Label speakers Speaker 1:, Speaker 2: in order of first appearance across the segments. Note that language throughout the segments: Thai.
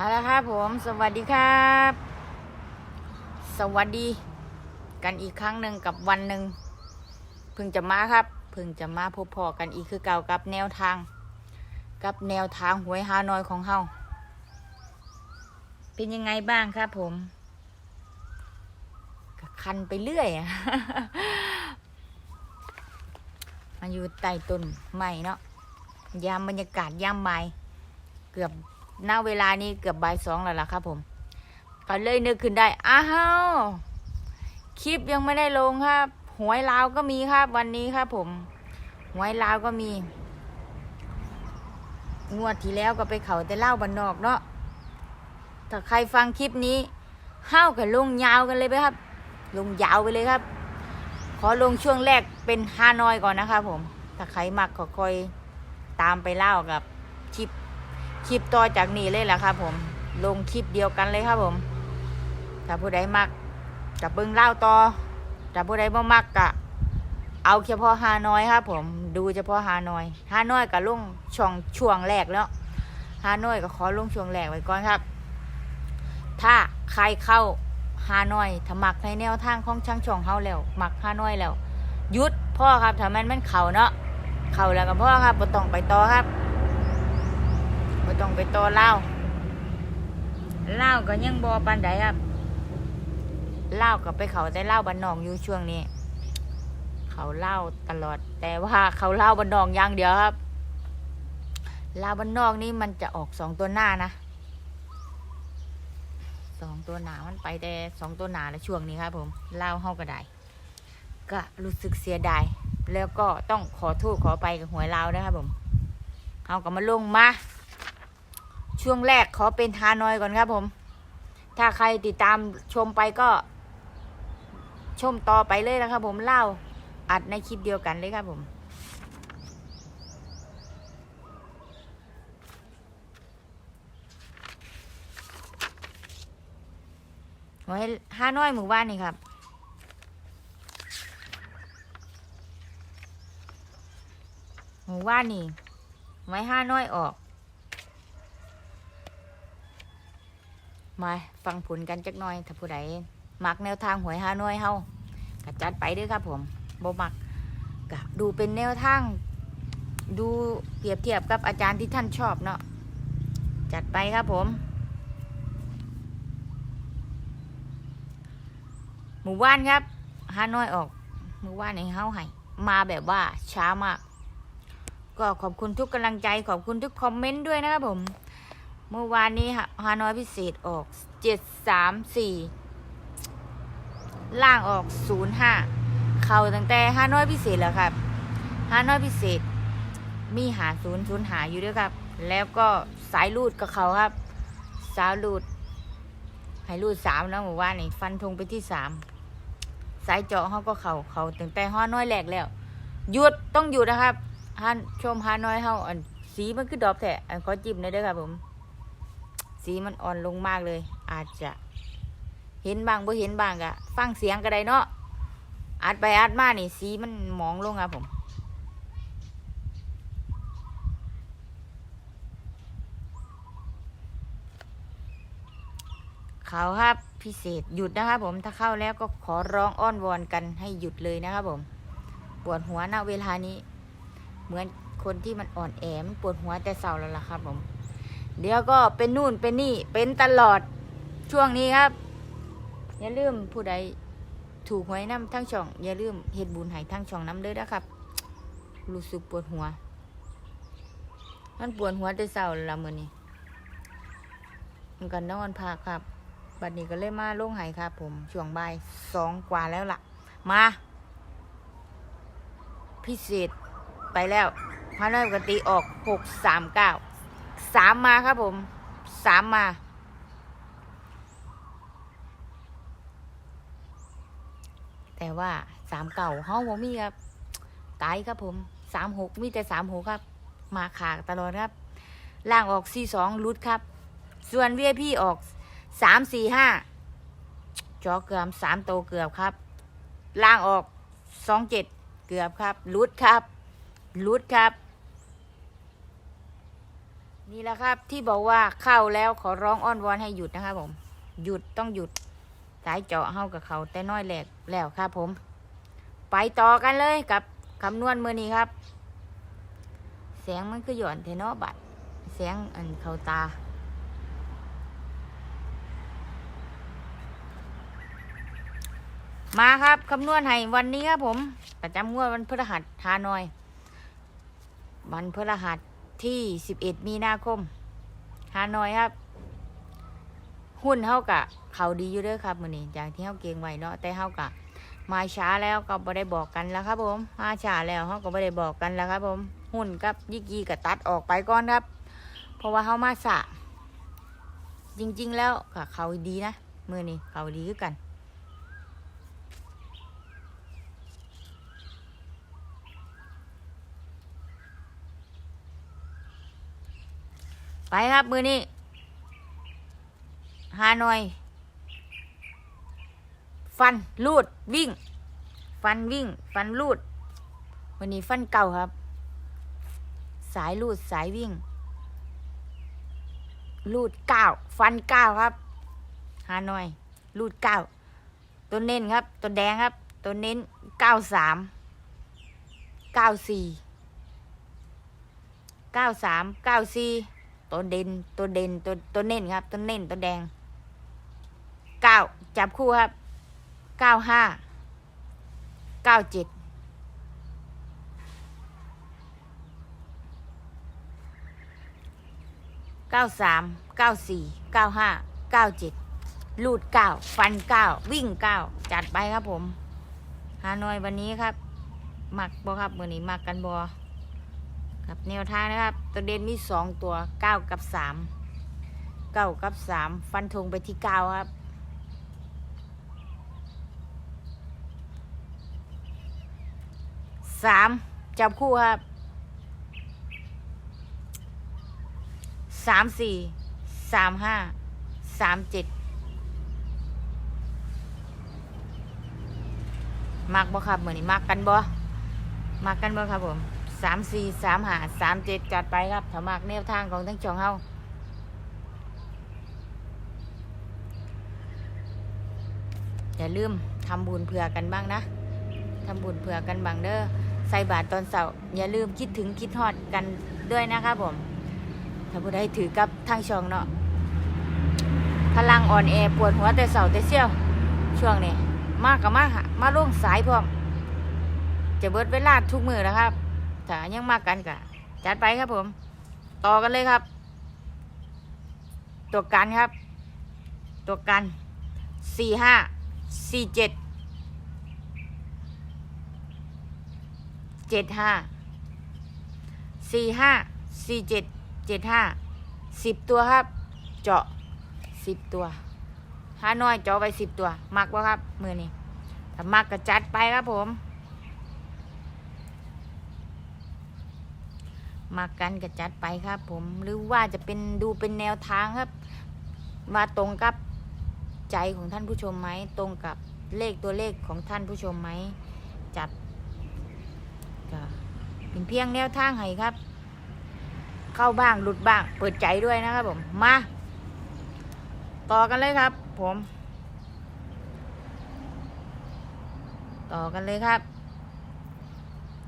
Speaker 1: เอาละครับผมสวัสดีครับ สวัสดี กันอีกครั้งหนึ่งกับวันหนึ่งเพิ่งจะมาครับเพิ่งจะมาพบพอกันอีกคือเก่ากับแนวทาง กับแนวทางหวยฮานอยของเฮาเป็นยังไงบ้างครับผมคันไปเรื่อยมาอยู่ใต้ต้นไม้เนาะยามบรรยากาศยามบ่ายเกือบ หน้าเวลานี้เกือบบ่ายสองแล้วล่ะครับผมก็เลยนึกขึ้นได้ อ้าวคลิปยังไม่ได้ลงครับ หวยลาวก็มีครับ วันนี้ครับผม หวยลาวก็มี งวดที่แล้วก็ไปเขาแต่เล่าบันนอกเนาะ ถ้าใครฟังคลิปนี้ห้าวกับลงยาวกันเลยไหมครับ ลงยาวไปเลยครับ ขอลงช่วงแรกเป็นฮานอยก่อนนะครับผม ถ้าใครมักก็คอยตามไปเล่ากับ คลิปต่อจากนี้เลยแหละครับผม ลงคลิปเดียวกันเลยครับผมถ้าผู้ใดมักกับเบิ้งเล่าต่อถ้าผู้ใดบ่มักกะเอาเฉพาะฮานอยครับ ผมดูเฉพาะฮานอยฮานอยกับลุงช่องช่วงแรกแล้วฮานอยก็ขอลุงช่วงแรกไว้ก่อนครับ ถ้าใครเข้าฮานอยถ้ามักในแนวทางของช่างช่องเฮาแล้วมักฮานอยแล้วยุดพ่อครับถ้ามันมันเข่าเนาะเข่าแล้วกับพ่อครับบ่ต้องไปต่อครับ บ่ต้องไปต่อเล่าเล่าก็ยังบ่ปานใดครับเล่าก็ไปเขาแต่เล่าบ้านนอกอยู่ช่วงนี้ เขาเล่าตลอด แต่ว่าเขาเล่าบ้านนอกอย่างเดียวครับเล่าบ้านนอกนี่มันจะออกสองตัวหน้านะสองตัวหนามันไปแต่สองตัวหนาแล้วช่วงนี้ครับผมเล่าเฮาก็ได้ก็รู้สึกเสียดายแล้วก็ต้องขอโทษขอไปกับหวยลาวนะครับผมเฮาก็มาลงมา ช่วงแรกขอเป็นฮานอยก่อนครับผม ถ้าใครติดตามชมไปก็ ชมต่อไปเลยนะครับผมเล่าอัดในคลิปเดียวกันเลยครับผมหวยห้าน้อยหมู่บ้านนี่ครับ หมู่บ้านนี่ไว้ห้าน้อยออก มาฟังผลกันจักหน่อย ถ้าผู้ใดมักแนวทางหวยห้านอยเฮาก็จัดไปด้วยครับผมบ่มักก็ดูเป็นแนวทาง ดูเปรียบเทียบกับอาจารย์ที่ท่านชอบเนาะจัดไปครับผม หมู่บ้านครับฮานอยออกหมู่บ้านในเฮาให้มาแบบว่าช้ามาก ก็ขอบคุณทุกกำลังใจขอบคุณทุกคอมเมนต์ด้วยนะครับผม เมื่อวานนี้ฮานอยพิเศษออกเจ็ดสามสี่ล่างออกศูนย์ห้าเข้าตั้งแต่ฮานอยพิเศษแล้วครับฮานอยพิเศษ มีหาศูนย์ศูนย์หาอยู่ด้วยครับ แล้วก็สายรูดกับเขาครับ สายรูดให้รูดสามแล้วหมู่บ้านนี่ฟันธงไปที่สามสายเจาะเขาก็เขาเขาตั้งแต่ห้อน้อยแหลกแล้วหยุดต้องหยุดนะครับฮันชมฮาน้อยเฮาอันสีมันคือดอกแท้อันขอจิ้มหน่อยเด้อครับผม สีมันอ่อนลงมากเลย อาจจะเห็นบางบ่เห็นบางกะฟังเสียงก็ได้เนาะอัดไปอัดมานี่ สีมันหมองลงครับผม เขาครับพิเศษหยุดนะครับผมถ้าเข้าแล้วก็ขอร้องอ้อนวอนกันให้หยุดเลยนะครับผม ปวดหัวณเวลานี้ เหมือนคนที่มันอ่อนแอมันปวดหัวแต่เศร้าแล้วล่ะครับผม เดี๋ยวก็เป็นนู่นเป็นนี่เป็นตลอดช่วงนี้ครับ อย่าลืมผู้ใดถูกหวยน้ำทั้งช่อง อย่าลืมเฮ็ดบุญให้ทั้งช่องน้ำเด้อนะครับ รู้สึกปวดหัว มันปวดหัวแต่เศร้าล้วละมือนี้มันก็นนอนพักครับ บัดนี้ก็เลยมาลงไห้ครับผมช่วงบ่ายสองกว่าแล้วล่ะ มา พิเศษไปแล้วพาน้อยปกติออกหกสามเก้า สามมาครับผมสามมา แต่ว่าสามเก่าห้องผมมีครับตายครับผมสามหกมีแต่สามหกครับ มาขาตลอดครับ ล่างออกสี่สองรุดครับ ส่วนเวียพี่ออกสามสี่ห้าจอเกือบสามโตเกือบครับ ล่างออกสองเจ็ดเกือบครับรุดครับรุดครับ นี่แหละครับที่บอกว่าเข้าแล้วขอร้องอ้อนวอนให้หยุดนะครับผม หยุดต้องหยุดสายเจาะเฮากับเขาแต่น้อยแหลกแล้วครับผม ไปต่อกันเลยกับคำนวณมือนี้ครับ แสงมันคือหย่อนเทนาะบัดแสงอันเขาตามาครับคำนวณให้วันนี้ครับผม ประจำงวดวันพฤหัสทาน่อย วันพฤหัส ที่ 11 มีนาคมฮานอยครับ หุ้นเฮากะเขาดีอยู่เด้อครับมือนี้อย่างที่เฮาเก่งไว้เนาะแต่เฮากะมาช้าแล้วก็บ่ได้บอกกันแล้วครับผมมาช้าแล้วเฮาก็บ่ได้บอกกันแล้วครับ ผมหุ้นกับยิกยีก็ตัดออกไปก่อนครับ เพราะว่าเฮามาสะจริง ๆ แล้วก็เขาดีนะมือนี้เขาดีคือกัน ไปครับมือนี้ฮานอย ฟันลูดวิ่ง ฟันวิ่ง ฟันลูด วันนี้ฟันเก่าครับ สายลูดสายวิ่ง ลูดเก้าฟันเก้าครับฮานอย ลูดเก้าตัวเน้นครับ ตัวแดงครับ ตัวเน้นเก้าสามเก้าสี่เก้าสามเก้าสี่ ตัวเด่นตัวเด่นตัวตัวเน้นครับ ตัวเน้นตัวแดงเก้าจับคู่ครับเก้าห้าเก้าเจ็ดเก้าสามเก้าสี่เก้าห้าเก้าเจ็ดลูดเก้าฟันเก้าวิ่งเก้าจัดไปครับผมฮานอยวันนี้ครับ มักบอครับมือนี้มักกันบอ ครับแนวทางนะครับ ตัวเด่นมีสองตัวเก้ากับสามเก้ากับสามฟันธงไปที่เก้าครับสามจับคู่ครับสามสี่สามห้าสามเจ็ดมักบ่ครับเหมือนนี้มักกันบ่มักกันบ่ครับผม สามสี่สามหาสามเจ็ดจัดไปครับถามากแนวทางของทั้งจองเฮาอย่าลืมทำบุญเผื่อกันบ้างนะทำบุญเผื่อกันบ้างเด้อใส่บาตรตอนเสาร์อย่าลืมคิดถึงคิดฮอดกันด้วยนะครับผม ถ้าผู้ใดถือกับทางช่องเนาะพลังอ่อนแอปวดหัวแต่เสาร์แต่เชี่ยว ช่วงนี้ มากกับมากมาล่วงสายพร้อม จะเบิดเวลาทุกมือแล้วครับ ถ้ายังมากกันกะจัดไปครับผม ต่อกันเลยครับ ตัวกันครับ ตัวกันสี่ห้าสี่เจ็ดเจ็ดห้าสี่ห้าสี่เจ็ดเจ็ดห้าสิบตัวครับ เจาะสิบตัวห้าน้อยเจาะไปสิบตัว มักวะครับ มือนี้ถ้ามักก็จัดไปครับผม มากันก็จัดไปครับ ผมหรือว่าจะเป็นดูเป็นแนวทางครับ ว่าตรงกับใจของท่านผู้ชมไหมตรงกับเลขตัวเลขของท่านผู้ชมไหมจัดก็เป็นเพียงแนวทางให้ครับ เข้าบ้างหลุดบ้าง เปิดใจด้วยนะครับผมมา ต่อกันเลยครับ ผม ต่อกันเลยครับ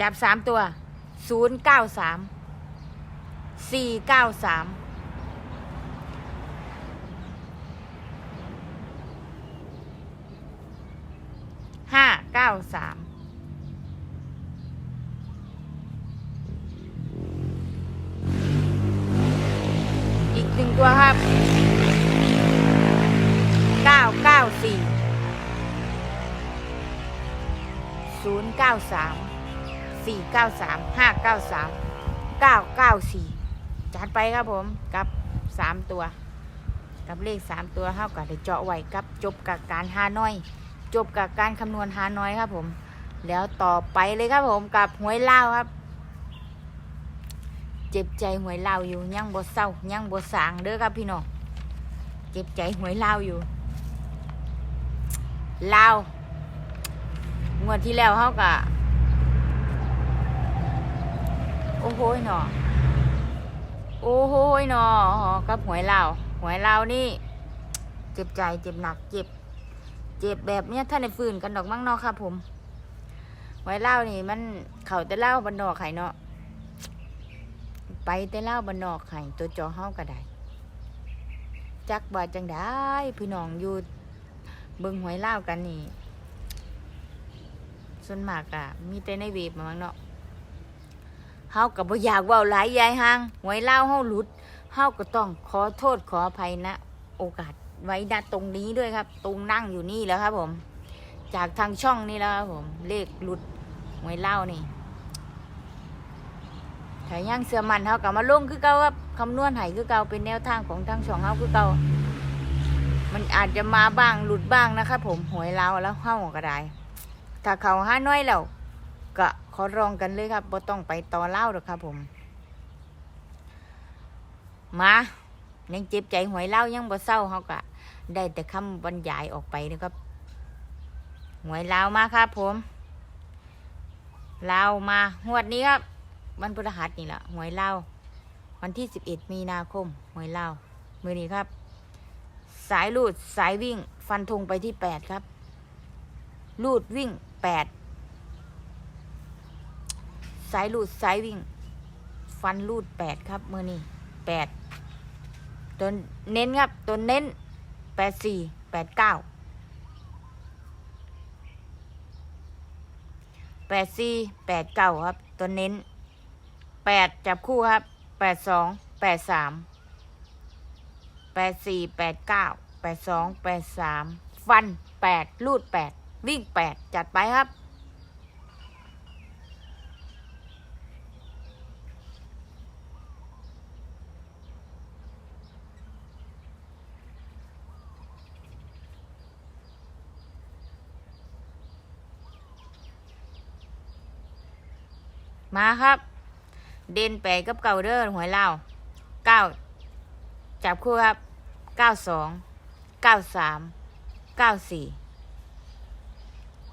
Speaker 1: จับสามตัวศูนย์เก้าสาม สี่เก้าสามห้าเก้าสามอีกหนึ่งตัวครับเก้าเก้าสี่ศูนย์เก้าสามสี่เก้าสามห้าเก้าสามเก้าเก้าสี่ จัดไปครับผมกับสามตัว กับเลขสามตัวเท่ากับได้เจาะไว้กับจบกับการหาน้อย จบกับการคำนวณหาน้อยครับผม แล้วต่อไปเลยครับผมกับหวยเล่าวครับ เจ็บใจหวยเล่าวอยู่ยังบ่เศร้ายังบ่สางเด้อครับพี่น้องเจ็บใจหวยเล่าวอยู่เล่าวงวดที่แล้วเขากะโอ้โหหนอ โอ้โหนอกับหวยลาหวยลานี่ เจ็บใจเจ็บหนักเจ็บ เจ็บแบบเนี้ยท่านในฟืนกันดอกมั้งเนาะครับผมหวยเล่านี่ มันเข่าแต่เล่าบันนอกไข่เนาะไปแต่เล่าบันนอกไข่ตัวจอเฮาก็ได้จักว่าจังได้พี่น้องอยู่เบิ่งหวยเล่ากันนี่ส่วนมากอะมีแต่ในเว็บมามั้งเนาะ ฮาก็บ่อยากเว้าหลายยายหางหวยเล่าเฮาหลุดเฮาก็ต้องขอโทษขออภัยนะ โอกาสไว้ณตรงนี้ด้วยครับ ตรงนั่งอยู่นี่แล้วครับผม จากทางช่องนี่แล้วครับผมเลขหลุดหวยเล่านี่ถ้ายังเสือมันเฮาก็มาลงคือเก่าครับคำนวณให้คือเก่าเป็นแนวทางของทางช่องเฮาคือเก่ามันอาจจะมาบ้างหลุดบ้างนะครับผมหวยเล่าแล้วเฮาก็ได้ถ้าเขาห้าน้อยแล้ว ขอรองกันเลยครับบ่ต้องไปต่อเล่าหรอกครับผม มายังเจ็บใจหวยเล่ายังบ่เศร้าเขาก็ได้แต่คำบรรยายออกไปนะครับหวยเลามาครับ ผมเลามางวดนี้ครับวันพฤหัสนี่แหละหวยเลาวันที่สิบเอ็ดมีนาคมหวยเลามือนี้ครับ สายลูดสายวิ่ง ฟันธงไปที่แปดครับ ลูดวิ่งแปด สายลูดสายวิ่ง ฟันลูดแปดครับมือนี้แปดตัวเน้นครับ ตัวเน้นแปดสี่แปดเก้าแปดสี่แปดเก้าครับ ตัวเน้นแปดจับคู่ครับแปดสองแปดสามแปดสี่แปดเก้าแปดสองแปดสามฟันแปดลูดแปดวิ่งแปดจัดไปครับ มาครับ เด่นแปกับเก่าเด้อหวยเล่าเก้าจับคู่ครับเก้าสองเก้าสามเก้าสี่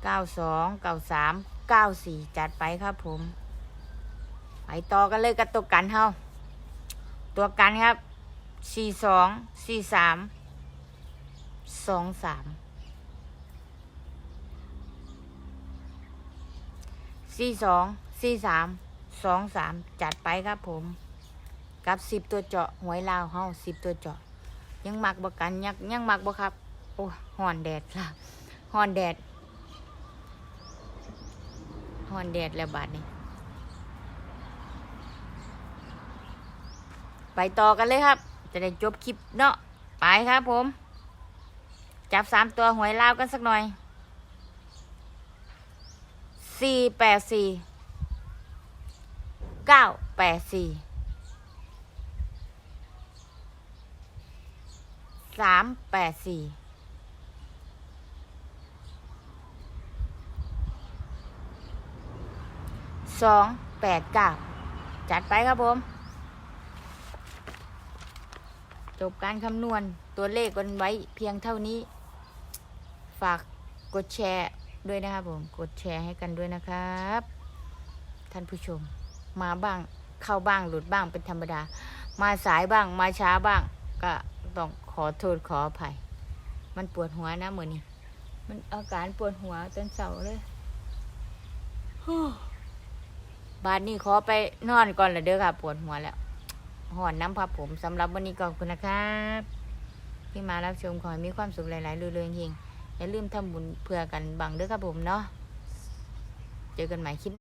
Speaker 1: เก้าสองเก้าสามเก้าสี่จัดไปครับผม ไปต่อกันเลยกับตัวกันเฮาตัวกันครับสี่สองสี่สามสองสามสี่สอง สี่สามสองสามจัดไปครับผม กับสิบตัวเจาะหวยลาวเฮาสิบตัวเจาะ ยังหมักบกันยังยังมักบ่ครับ โอ้ห่อนแดดละห่อนแดดห่อนแดดแล้วบาดนี้ไปต่อกันเลยครับ จะได้จบคลิปเนาะไปครับผม จับสามตัวหวยลาวกันสักหน่อยสี่แปดสี่ เก้าแปดสี่สามแปดสี่สองแปดเก้าจัดไปครับผม จบการคำนวณตัวเลขกันไว้เพียงเท่านี้ ฝากกดแชร์ด้วยนะครับผม กดแชร์ให้กันด้วยนะครับ ท่านผู้ชม มาบ้าง เข้าบ้างหลุดบ้างเป็นธรรมดา มาสายบ้างมาช้าบ้าง ก็ต้องขอโทษขออภัย มันปวดหัวนะเหมือนนี้มันอาการปวดหัวจนเสาร์เลยฮู้บาดนี้ขอไปนอนก่อนละเด้อค่ะ ปวดหัวแล้วหอนน้ำพับผมสำหรับวันนี้ก็ขอบคุณนะครับ ที่มารับชมขอให้มีความสุขหลายๆเรื่อยๆเฮงอย่าลืมทำบุญเพื่อกันบังเด้อครับผมเนาะเจอกันใหม่คลิป